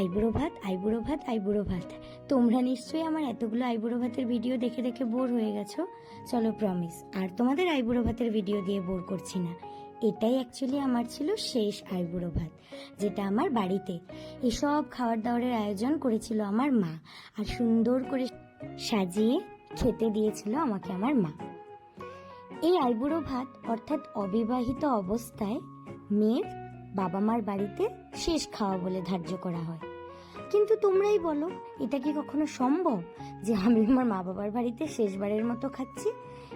আইবুড়ো ভাত আইবুড়ো ভাত আইবুড়ো ভাত তোমরা নিশ্চয়ই আমার এতগুলো আইবুড়ো ভাতের ভিডিও দেখে দেখে বোর হয়ে গেছো? চলো প্রমিস আর তোমাদের আইবুড়ো ভাতের ভিডিও দিয়ে বোর করছি না। এটাই অ্যাকচুয়ালি আমার ছিল শেষ আইবুড়ো ভাত যেটা আমার বাড়িতে। এসব খাওয়ার দাওয়ারের আয়োজন করেছিল আমার মা, আর সুন্দর করে সাজিয়ে খেতে দিয়েছিল আমাকে আমার মা। এই আইবুড়ো ভাত অর্থাৎ অবিবাহিত অবস্থায় মেয়ের বাবা মার বাড়িতে শেষ খাওয়া বলে ধার্য করা হয়। কিন্তু তোমরাই বলো, এটা কি কখনো সম্ভব যে আমি আমার মা বাবার বাড়িতে শেষবারের মতো খাচ্ছি?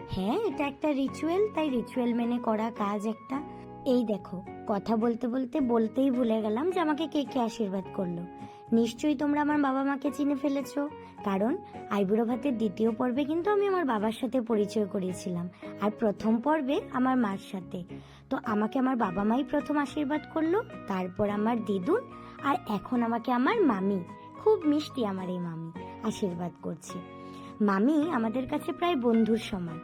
হ্যাঁ এটা একটা রিচুয়াল তাই রিচুয়াল মেনে করা কাজ একটা। এই দেখো, কথা বলতে বলতে বলতেই ভুলে গেলাম যে আমাকে কে কে আশীর্বাদ করল। নিশ্চয়ই তোমরা আমার বাবা মাকে চিনে ফেলেছো, কারণ আইবুড়ো ভাতের দ্বিতীয় পর্বে কিন্তু আমি আমার বাবার সাথে পরিচয় করিয়েছিলাম, আর প্রথম পর্বে আমার মার সাথে। তো আমাকে আমার বাবা মাই প্রথম আশীর্বাদ করল, তারপর আমার দিদুন, আর এখন আমাকে আমার মামি, খুব মিষ্টি আমার এই মামি, আশীর্বাদ করছে। মামি আমাদের কাছে প্রায় বন্ধুর সমান।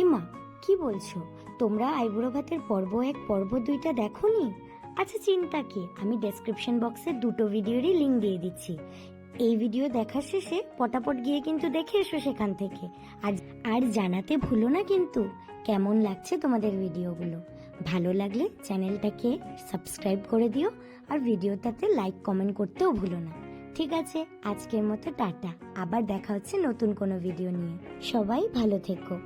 ইমা কি বলছো? তোমরা আইবুড়ো ভাতের পর্ব এক পর্ব দুইটা দেখো নি আচ্ছা চিন্তা কি? আমি ডেসক্রিপশন বক্সে দুটো ভিডিওরই লিংক দিয়ে দিচ্ছি। এই ভিডিও দেখার শেষে পটাপট গিয়ে কিন্তু দেখে এসো সেখান থেকে। আর আর জানাতে ভুলো না কিন্তু, কেমন লাগছে তোমাদের ভিডিওগুলো? ভালো লাগলে চ্যানেলটাকে সাবস্ক্রাইব করে দিও, আর ভিডিওটাতে লাইক কমেন্ট করতেও ভুলো না। ঠিক আছে, আজকের মতো টাটা। আবার দেখা হচ্ছে নতুন কোনো ভিডিও নিয়ে। সবাই ভালো থেকো।